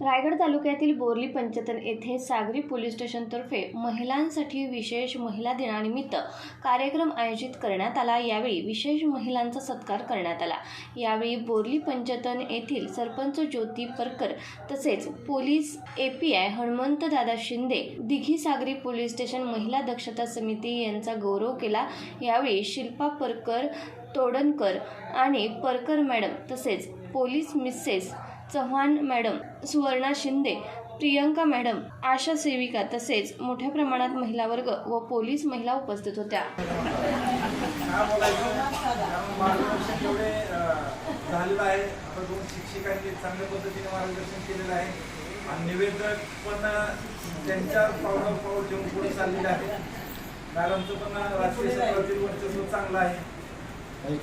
रायगड तालुक्यातील बोर्ली पंचतन येथे सागरी पोलीस स्टेशनतर्फे महिलांसाठी विशेष महिला दिनानिमित्त कार्यक्रम आयोजित करण्यात आला. यावेळी विशेष महिलांचा सत्कार करण्यात आला. यावेळी बोरली पंचतन येथील सरपंच ज्योती परकर तसेच police A P I Hanumantdada Shinde Dighi सागरी पोलीस स्टेशन महिला दक्षता समिती यांचा गौरव केला. यावेळी शिल्पा परकर तोडणकर आणि परकर मॅडम तसेच police Mrs Chavan madam Suvarna Shinde Priyanka madam Asha सेविका तसेच मोठ्या प्रमाणात महिला वर्ग व पोलीस महिला उपस्थित होत्या. झालेलं आहे आता दोन शिक्षकांनी चांगल्या पद्धतीने मार्गदर्शन केलेलं आहे आणि निवेदक पण त्यांच्या पावलावर पाऊल ठेवून पुढे चाललेलं आहे मॅडमचं पण राजकीय क्षेत्रातील वर्चस्व चांगलं आहे